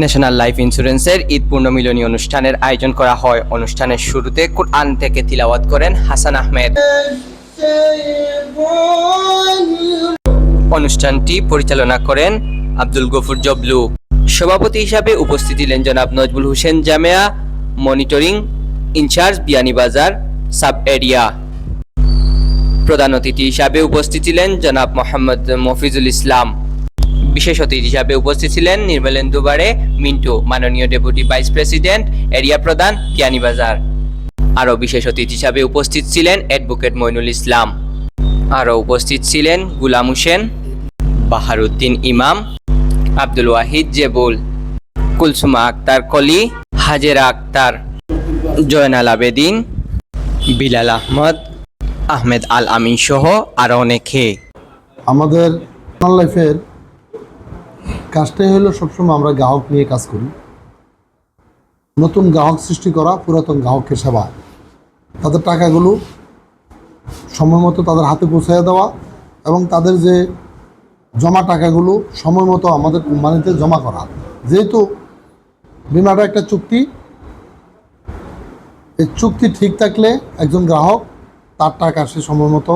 National life ইন্স্যুরেন্সের ঈদ পূর্ণমিলনী অনুষ্ঠানের আয়োজন করা হয়। অনুষ্ঠানের শুরুতে কোরআন থেকে তিলাওয়াত করেন হাসান আহমেদ। অনুষ্ঠানটি পরিচালনা করেন আব্দুল গফুর জবলু। সভাপতি হিসাবে উপস্থিত ছিলেন জনাব Nazbul Hossain Jamea, monitoring in-charge Beanibazar sub area. প্রধান অতিথি হিসাবে উপস্থিত ছিলেন জনাব মোহাম্মদ মফিজুল ইসলাম। বিশেষ অতিথি হিসাবে উপস্থিত ছিলেন নির্মলেন্দু বারে মিন্টু, মাননীয় ডেপুটি ভাইস প্রেসিডেন্ট, এরিয়া প্রধান বিয়ানীবাজার আরও বিশেষ অতিথি হিসাবে উপস্থিত ছিলেন অ্যাডভোকেট মইনুল ইসলাম। আরও উপস্থিত ছিলেন গুলাম হোসেন, বাহারুদ্দিন ইমাম, আব্দুল ওয়াহিদ জেবুল, কুলসুমা আক্তার কলি, হাজেরা আক্তার, জয়নাল আবেদিন, বিলাল আহমদ, আহমেদ আল আমিন সহ আরও অনেকে। আমাদের লাইফের কাজটাই হলো সবসময় আমরা গ্রাহক নিয়ে কাজ করি। নতুন গ্রাহক সৃষ্টি করা, পুরাতন গ্রাহকের সেবা। তাদের টাকাগুলো সময় মতো তাদের হাতে পৌঁছে দেওয়া এবং তাদের যে জমা টাকাগুলো সময় মতো আমাদের কোম্পানিতে জমা করা। যেহেতু বিমাটা একটা চুক্তি, এই চুক্তি ঠিক থাকলে একজন গ্রাহক তার টাকা সে সময় মতো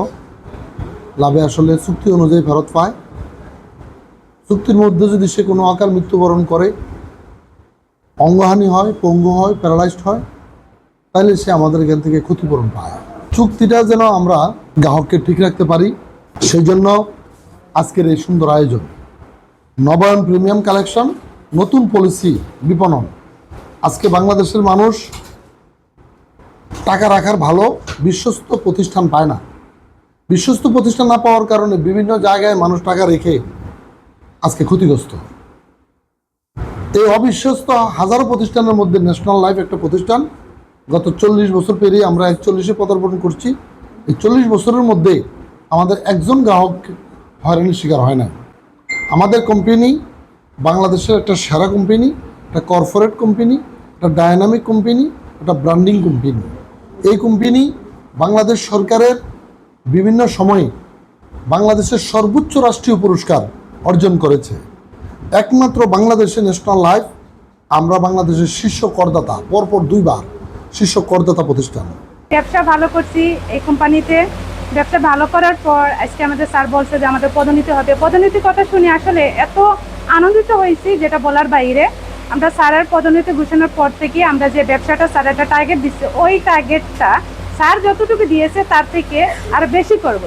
লাভে আসলে চুক্তি অনুযায়ী ফেরত পায়। চুক্তির মধ্যে যদি সে কোনো আকার মৃত্যুবরণ করে, অঙ্গহানি হয়, পঙ্গু হয়, প্যারালাইজড হয়, তাহলে সে আমাদের এখান থেকে ক্ষতিপূরণ পায়। চুক্তিটা যেন আমরা গ্রাহককে ঠিক রাখতে পারি সেই জন্য আজকের এই সুন্দর আয়োজন। নবায়ন প্রিমিয়াম কালেকশন, নতুন পলিসি বিপণন। আজকে বাংলাদেশের মানুষ টাকা রাখার ভালো বিশ্বস্ত প্রতিষ্ঠান পায় না। বিশ্বস্ত প্রতিষ্ঠান না পাওয়ার কারণে বিভিন্ন জায়গায় মানুষ টাকা রেখে আজকে ক্ষতিগ্রস্ত। এই অবিশ্বস্ত হাজারো প্রতিষ্ঠানের মধ্যে ন্যাশনাল লাইফ একটা প্রতিষ্ঠান, গত চল্লিশ বছর পেরিয়ে আমরা একচল্লিশে পদার্পণ করছি। এই চল্লিশ বছরের মধ্যে আমাদের একজন গ্রাহক হয়রানির শিকার হয় না আমাদের কোম্পানি বাংলাদেশের একটা সেরা কোম্পানি একটা কর্পোরেট কোম্পানি একটা ডায়নামিক কোম্পানি একটা ব্র্যান্ডিং কোম্পানি এই কোম্পানি বাংলাদেশ সরকারের বিভিন্ন সময়ে বাংলাদেশের সর্বোচ্চ রাষ্ট্রীয় পুরস্কার অর্জন করেছে। একমাত্র বাংলাদেশে ন্যাশনাল লাইফ আমরা বাংলাদেশের শীর্ষ করদাতা, পরপর দুইবার শীর্ষ করদাতা প্রতিষ্ঠান। ব্যবসা ভালো করছি এই কোম্পানিতে। ব্যবসা ভালো করার পর আজকে আমাদের স্যার বলছে যে আমাদের পদোন্নতি হবে। পদোন্নতির কথা শুনে আসলে এত আনন্দিত হয়েছি যেটা বলার বাইরে। আমরা স্যারের পদোন্নতি ঘোষণার পর থেকে আমরা যে ব্যবসাটা স্যার একটা টার্গেট দিচ্ছে, ওই টার্গেটটা স্যার যতটুকু দিয়েছে তার থেকে আর বেশি করব।